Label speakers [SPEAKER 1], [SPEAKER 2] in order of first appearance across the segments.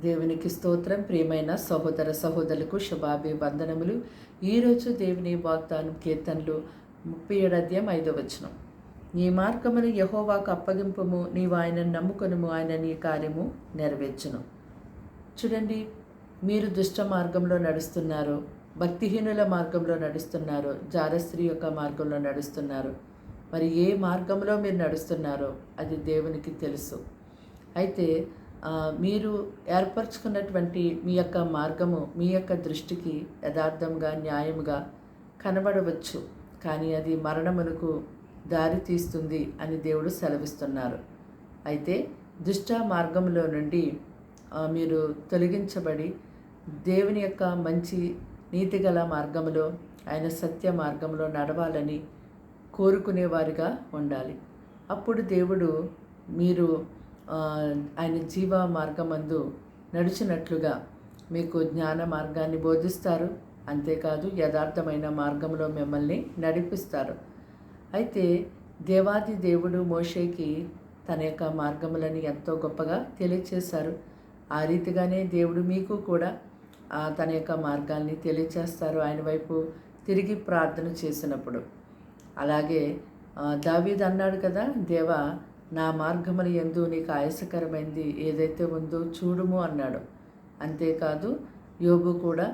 [SPEAKER 1] దేవునికి స్తోత్రం. ప్రియమైన సహోదర సహోదరులకు శుభాభివందనములు. ఈరోజు దేవుని వాగ్దానం కీర్తనలు ముప్పై ఏడు ఐదో వచనం. నీ మార్గమును యహోవాకు అప్పగింపము నీవు ఆయనను నమ్ముకొనుము ఆయన నీ కార్యము నెరవేర్చును. చూడండి మీరు దుష్ట మార్గంలో నడుస్తున్నారు భక్తిహీనుల మార్గంలో నడుస్తున్నారు జారస్త్రీ యొక్క మార్గంలో నడుస్తున్నారు. మరి ఏ మార్గంలో మీరు నడుస్తున్నారో అది దేవునికి తెలుసు. అయితే మీరు ఏర్పరచుకున్నటువంటి మీ యొక్క మార్గము మీ యొక్క దృష్టికి యథార్థంగా న్యాయముగా కనబడవచ్చు. కానీ అది మరణమునకు దారి తీస్తుంది అని దేవుడు సెలవిస్తున్నారు. అయితే దుష్ట మార్గంలో నుండి మీరు తొలగించబడి దేవుని యొక్క మంచి నీతిగల మార్గములో ఆయన సత్య మార్గంలో నడవాలని కోరుకునేవారిగా ఉండాలి. అప్పుడు దేవుడు మీరు ఆయన జీవ మార్గమందు నడిచినట్లుగా మీకు జ్ఞాన మార్గాన్ని బోధిస్తారు. అంతేకాదు యథార్థమైన మార్గంలో మిమ్మల్ని నడిపిస్తారు. అయితే దేవాది దేవుడు మోషేకి తన యొక్క మార్గములని ఎంతో గొప్పగా తెలియచేశారు. ఆ రీతిగానే దేవుడు మీకు కూడా తన యొక్క మార్గాల్ని తెలియచేస్తారు. ఆయన వైపు తిరిగి ప్రార్థన చేసినప్పుడు. అలాగే దావీద్ అన్నాడు కదా దేవా నా మార్గములు ఎందు నీకు ఆయాసకరమైంది ఏదైతే ఉందో చూడుము అన్నాడు. అంతేకాదు యోబు కూడా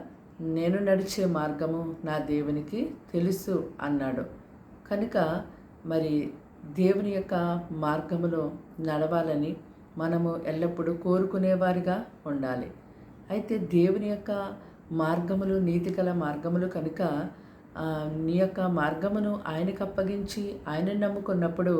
[SPEAKER 1] నేను నడిచే మార్గము నా దేవునికి తెలుసు అన్నాడు. కనుక మరి దేవుని యొక్క మార్గములో నడవాలని మనము ఎల్లప్పుడూ కోరుకునేవారిగా ఉండాలి. అయితే దేవుని యొక్క మార్గములు నీతిగల మార్గములు కనుక నీ యొక్క మార్గమును ఆయనకు అప్పగించి ఆయన నమ్ముకున్నప్పుడు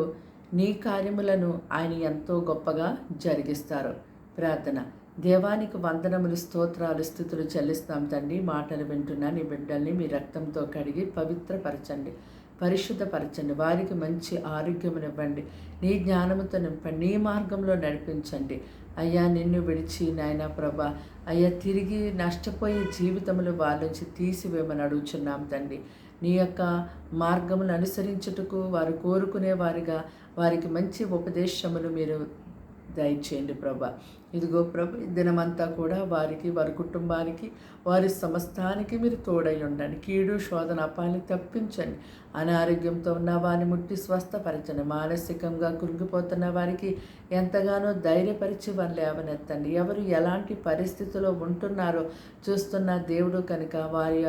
[SPEAKER 1] నీ కార్యములను ఆయన ఎంతో గొప్పగా జరిగిస్తారు. ప్రార్థన. దేవానికి వందనములు స్తోత్రాలు స్థుతులు చెల్లిస్తాం తండ్రి. మాటలు వింటున్నా నీ బిడ్డల్ని మీ రక్తంతో కడిగి పవిత్రపరచండి. పరిశుద్ధపరచండి. వారికి మంచి ఆరోగ్యమునివ్వండి నీ జ్ఞానముతో నింపండి. నీ మార్గంలో నడిపించండి. అయ్యా నిన్ను విడిచి నాయన ప్రభా అయ్యా తిరిగి నష్టపోయే జీవితములు వాళ్ళ నుంచి తీసివేయమని అడుగుచున్నాం తండ్రి. నీ యొక్క మార్గమును అనుసరించుటకు వారు కోరుకునే వారిగా వారికి మంచి ఉపదేశములు మీరు దయచేయండి ప్రభా. ఇదిగో ప్రభు ఈ దినమంతా కూడా వారికి వారి కుటుంబానికి వారి సమస్తానికి మీరు తోడై ఉండండి. కీడు శోధన అపాయాన్ని తప్పించండి. అనారోగ్యంతో ఉన్న వారిని ముట్టి స్వస్థపరచండి. మానసికంగా కురిగిపోతున్న వారికి ఎంతగానో ధైర్యపరిచి వారు లేవనెత్తండి. ఎవరు ఎలాంటి పరిస్థితిలో ఉంటున్నారో చూస్తున్న దేవుడు కనుక వారి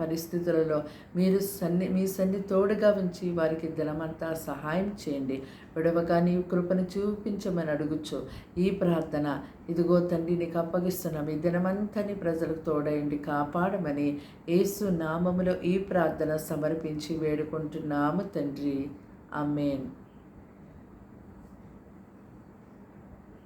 [SPEAKER 1] పరిస్థితులలో మీరు సన్ని మీ సన్ని తోడుగా ఉంచి వారికి దినమంతా సహాయం చేయండి. విడవగా నీ కృపను చూపించమని అడుగుచ్చు ఈ ప్రార్థన ఇదిగో తండ్రి నీకు అప్పగిస్తున్నాం ఈ దినమంతని ప్రజలకు తోడయండి కాపాడమని యేసు నామములో ఈ ప్రార్థన సమర్పించి వేడుకుంటున్నాము తండ్రి. అమ్మేన్